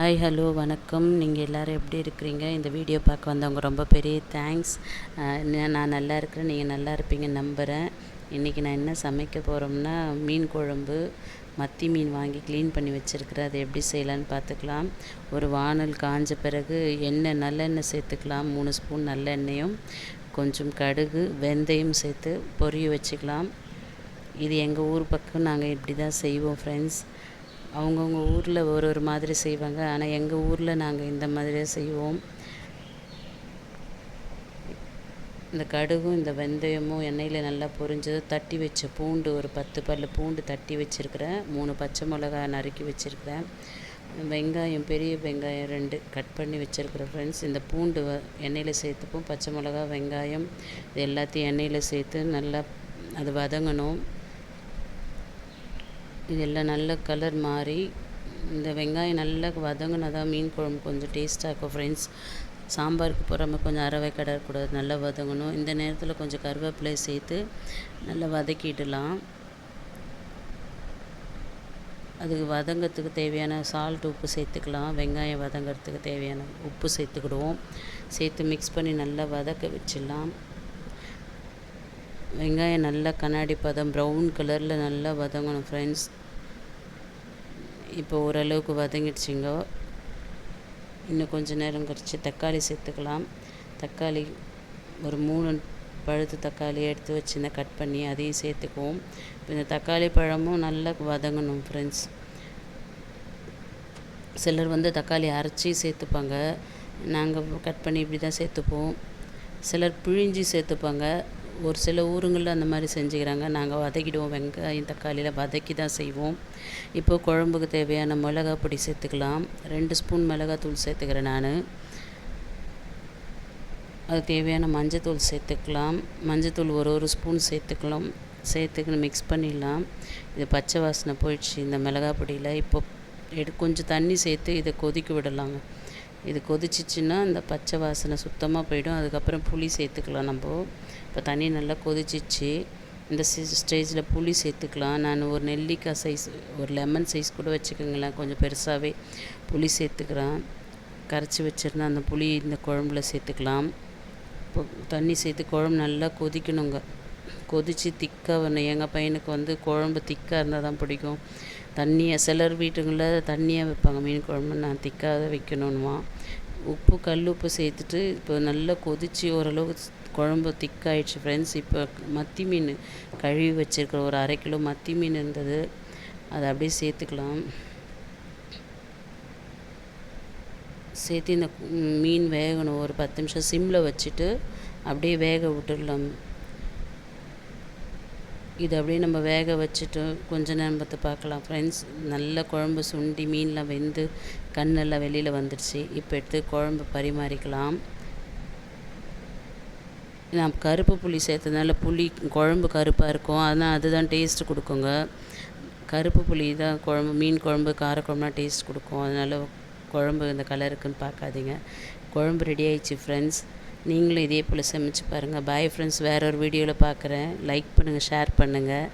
Hi hello வணக்கம். நீங்கள் எல்லோரும் எப்படி இருக்கிறீங்க? இந்த வீடியோ பார்க்க வந்தவங்க ரொம்ப பெரிய தேங்க்ஸ் நான் நல்லா இருக்கிறேன். நீங்கள் நல்லா இருப்பீங்கன்னு நம்புகிறேன் இன்றைக்கி நான் என்ன சமைக்க போகிறோம்னா மீன் குழம்பு மத்தி மீன் வாங்கி க்ளீன் பண்ணி வச்சுருக்கிறேன். அதை எப்படி செய்யலான்னு பார்த்துக்கலாம். ஒரு வானல் காஞ்ச பிறகு எண்ணெய் நல்லெண்ணெய் சேர்த்துக்கலாம். மூணு ஸ்பூன் நல்லெண்ணெயும் கொஞ்சம் கடுகு வெந்தயம் சேர்த்து பொரிய வச்சுக்கலாம். இது எங்கள் ஊர் பக்கம். நாங்கள் இப்படி தான் செய்வோம் ஃப்ரெண்ட்ஸ் அவங்கவுங்க ஊரில் ஒரு ஒரு மாதிரி செய்வாங்க. ஆனால் எங்கள் ஊரில் நாங்கள் இந்த மாதிரியே செய்வோம். இந்த கடுகும் இந்த வெந்தயமும் எண்ணெயில் நல்லா பொரிஞ்சது தட்டி வச்ச பூண்டு ஒரு பத்து பல் பூண்டு தட்டி வச்சுருக்கிறேன். மூணு பச்சை மிளகா நறுக்கி வச்சுருக்கிறேன். வெங்காயம் பெரிய வெங்காயம் ரெண்டு கட் பண்ணி வச்சுருக்கிறேன் ஃப்ரெண்ட்ஸ் இந்த பூண்டு வ எண்ணெயில் சேர்த்துப்போம். பச்சை மிளகா வெங்காயம் இது எல்லாத்தையும் எண்ணெயில் சேர்த்து நல்லா அது வதங்கணும். இதெல்லாம் நல்ல கலர் மாறி இந்த வெங்காயம் நல்லா வதங்கினாதான் மீன் குழம்பு கொஞ்சம் டேஸ்ட்டாக இருக்கும் ஃப்ரெண்ட்ஸ் சாம்பாருக்கு போடுற கொஞ்சம் அரவை கிடக்கூடாது நல்லா வதங்கணும். இந்த நேரத்தில் கொஞ்சம் கருவேப்பிலை சேர்த்து நல்லா வதக்கிடலாம். அதுக்கு வதங்கிறதுக்கு தேவையான சால்ட் உப்பு சேர்த்துக்கலாம். வெங்காயம் வதங்கிறதுக்கு தேவையான உப்பு சேர்த்துக்கிடுவோம். சேர்த்து மிக்ஸ் பண்ணி நல்லா வதக்க வச்சிடலாம். வெங்காயம் நல்லா கண்ணாடி பதம் ப்ரௌன் கலரில் நல்லா வதங்கணும் ஃப்ரெண்ட்ஸ் இப்போ ஓரளவுக்கு வதங்கிடுச்சிங்க. இன்னும் கொஞ்சம் நேரம் கழித்து தக்காளி சேர்த்துக்கலாம். தக்காளி ஒரு மூணு பழுத்து தக்காளி எடுத்து வச்சுருந்தேன் கட் பண்ணி அதையும் சேர்த்துக்குவோம். இப்போ இந்த தக்காளி பழமும் நல்லா வதங்கணும் ஃப்ரெண்ட்ஸ் சிலர் வந்து தக்காளி அரைச்சி சேர்த்துப்பாங்க. நாங்கள் கட் பண்ணி இப்படி தான் சேர்த்துப்போம். சிலர் பிழிஞ்சி சேர்த்துப்பாங்க. ஒரு சில ஊருங்களில் அந்த மாதிரி செஞ்சுக்கிறாங்க. நாங்கள் வதக்கிடுவோம். வெங்காயம் தக்காளியில் வதக்கி தான் செய்வோம். இப்போ குழம்புக்கு தேவையான மிளகா பொடி சேர்த்துக்கலாம். ரெண்டு ஸ்பூன் மிளகாத்தூள் சேர்த்துக்கிறேன் நான். அது தேவையான மஞ்சத்தூள் சேர்த்துக்கலாம். மஞ்சத்தூள் ஒரு ஒரு ஸ்பூன் சேர்த்துக்கலாம். சேர்த்துக்கின்னு மிக்ஸ் பண்ணிடலாம். இது பச்சை வாசனை போயிடுச்சு. இந்த மிளகா பொடியில் இப்போ எடு கொஞ்சம் தண்ணி சேர்த்து இதை கொதிக்க விடலாங்க. இது கொதிச்சிச்சின்னா அந்த பச்சை வாசனை சுத்தமாக போயிடும். அதுக்கப்புறம் புளி சேர்த்துக்கலாம் நம்ம. இப்போ தண்ணி நல்லா கொதிச்சிச்சு. இந்த ஸ்டேஜில் புளி சேர்த்துக்கலாம். நான் ஒரு நெல்லிக்காய் சைஸ் ஒரு லெமன் சைஸ் கூட வச்சுக்கோங்களேன். கொஞ்சம் பெருசாகவே புளி சேர்த்துக்கிறேன் கரைச்சி வச்சுருந்தா அந்த புளி இந்த குழம்புல சேர்த்துக்கலாம். இப்போ தண்ணி சேர்த்து குழம்பு நல்லா கொதிக்கணுங்க. கொதித்து திக்காக வரணும். எங்கள் பையனுக்கு வந்து குழம்பு திக்காக இருந்தால் தான் பிடிக்கும். தண்ணியை சிலர் வீட்டுங்களில் தண்ணியாக வைப்பாங்க. மீன் குழம்பு நான் திக்காக வைக்கணுன்னுவான் உப்பு கல் உப்பு சேர்த்துட்டு இப்போ நல்லா கொதித்து ஓரளவுக்கு குழம்பு திக்காயிடுச்சு ஃப்ரெண்ட்ஸ் இப்போ மத்தி மீன் கழுவி வச்சுருக்கிற ஒரு அரை கிலோ மத்தி மீன் இருந்தது. அதை அப்படியே சேர்த்துக்கலாம். சேர்த்து இந்த மீன் வேகணும். ஒரு பத்து நிமிஷம் சிம்மில் வச்சுட்டு அப்படியே வேக விட்டுடலாம். இது அப்படியே நம்ம வேக வச்சுட்டு கொஞ்ச நேரம் பார்த்து பார்க்கலாம். ஃப்ரெண்ட்ஸ் நல்ல குழம்பு சுண்டி மீன்லாம் வெந்து கண்ணெல்லாம் வெளியில் வந்துடுச்சு இப்போ எடுத்து குழம்பு பரிமாறிக்கலாம். நான் கருப்பு புளி சேர்த்ததுனால புளி குழம்பு கருப்பாக இருக்கும். அதனால் அதுதான் டேஸ்ட்டு கொடுக்குங்க. கருப்பு புளி தான் குழம்பு மீன் குழம்பு காரக்குழம்புலாம் டேஸ்ட் கொடுக்கும். அதனால் குழம்பு இந்த கலருக்குன்னு பார்க்காதீங்க. குழம்பு ரெடி ஆயிடுச்சு ஃப்ரெண்ட்ஸ் நீங்களும் இதே போல் சமைச்சு பாருங்கள் பாய் ஃப்ரெண்ட்ஸ் வேறு ஒரு வீடியோவில் பார்க்குறேன் லைக் பண்ணுங்கள் ஷேர் பண்ணுங்கள்